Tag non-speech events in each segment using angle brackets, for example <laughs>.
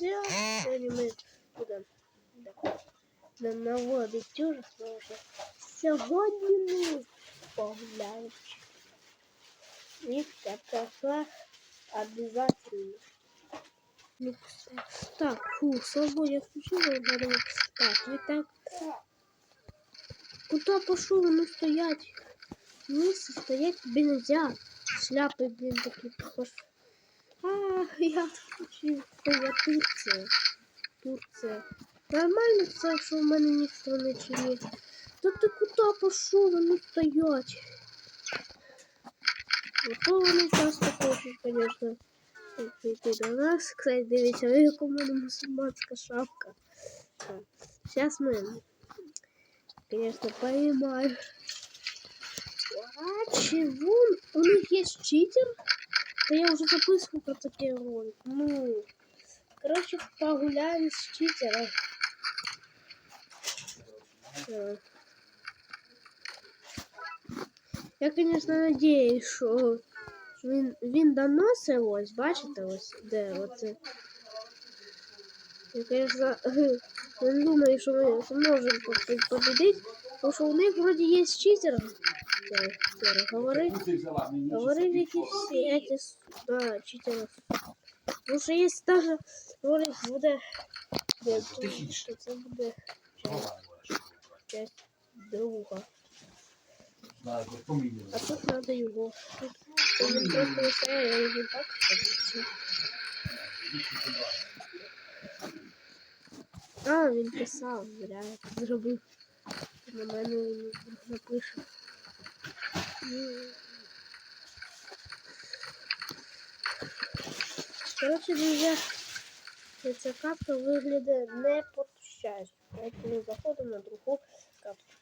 друзі, сьогодні ми будемо да, наводити ужас, тому що сьогодні ми погуляємо. І це кафе обязательно. Ну, все. Так, фу, свобода включила, говорю. Так, ви так. Куда пошел? Ну стоять. Вместе стоять тебе нельзя. Шляпы, блин, такие похож. А, я включил. Я Турция. Турция. Нормально це, що в мене ніхто не чинє. Та ти куди пішов? Ну стоять. Ну, то вони часто хочуть, звісно, прийти до нас. Кстати, дивіться, ви яка в мене мусульманська шапка. Зараз ми, конечно, поймаем. А чего? У них есть читер? Да я уже записывал про такие ролик. Ну, короче, погуляем с читером. Я, конечно, надеюсь, що він, він доносить ось, бачите, ось де оце. Я, конечно, <laughs> не думаю, що ми зможемо победить, тому що у них вроде є читер. Говорить, говорить якісь эти, да, читеров. Тому що є даже, говорить, буде, де, що це буде часть друга. А тут надо его. Тут он просто висає, я його так скажу. А, він писав, зря я так зробив. На мене він напише. Коротше, друзі, ця капка виглядає не потущаюче. Поэтому заходимо на другу капку.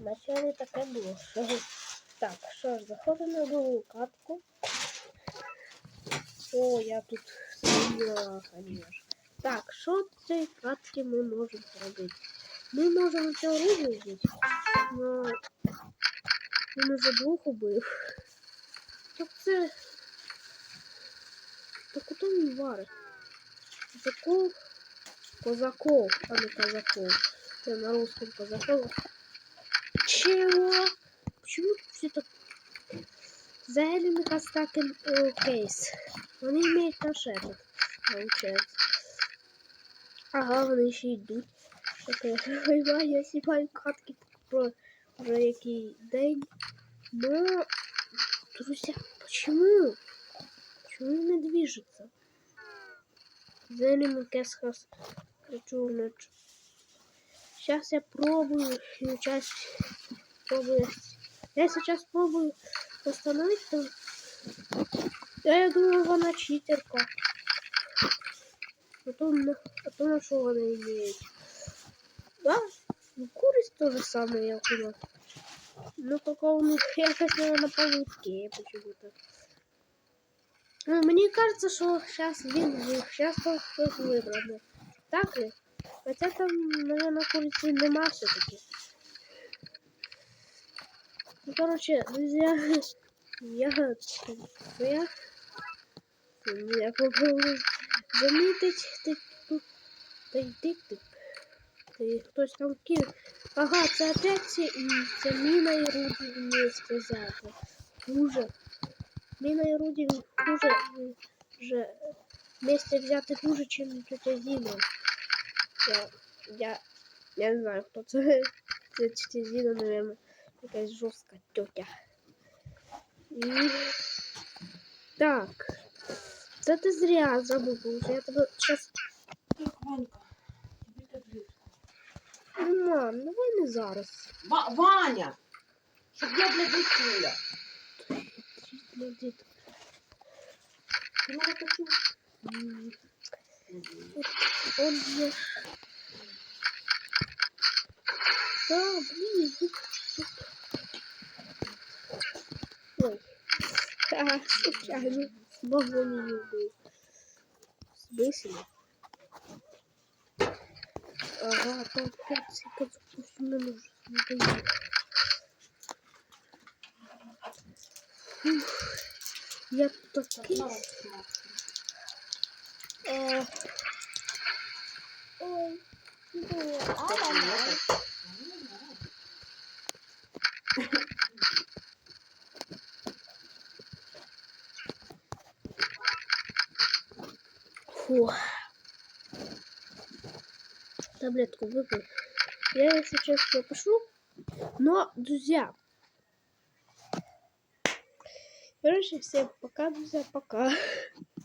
Вначале таке було. Так, що ж, заходимо на другу катку. О, я тут сиділа, конечно. Так, що в цій катці ми можемо зробити? Ми можемо цього рибу но він уже двох убив. Так це... Так куди він варить? Козаков? Козаков, а не казаков. Я на русском казаков. Чего? Почему все так... За Эллен Кастакен кейс. Вони имеют наш этот, получается. Ага, вони ще йдуть. Так, <laughs> я знімаю катки про вже який день. Но, друзья, почему? Почему не движется? Зелень Кесхас. Сейчас я пробую. Сейчас пробую. Я сейчас пробую восстановить там. Я думаю, она читерка. Потом, потом что она имеет. Да? Ну, куриц то же самое, я куда. Ну, только у них якось, наверное, поводки почему-то. Ну, мне кажется, что сейчас він сейчас хтось вибрано. Так ли? Хотя там, наверное, куриці нема все-таки. Ну, короче, друзья, <laughs> я, я, я попробую замітить ти тут, та йди ти, ти хтось там кинув. Ага, це опять це, і це міна і руді вместе взяти. Хуже. Міна і руді хуже, вже вместе взяти хуже, чим тетя Зіна. Я, я, я не знаю, хто це. Це тетя Зіна, наверное, якась жорстка тетя. І... Так. Це ти зря я зараз... Ванька, тобі так жити. Ну, мам, давай не зараз. Ва- Ваня! Щоб я для. Ну, дід. Ти мене почув? М, Он є. Та, блін. Ой. Ха, случайно. Богу не любив. Збисили. Ага, там хлопці кацапусу не може не. Ух, Я такий. А, Фу. Таблетку выпил. Я, если честно, пошлю. Но, друзья. Короче, всем пока, друзья, пока. <laughs>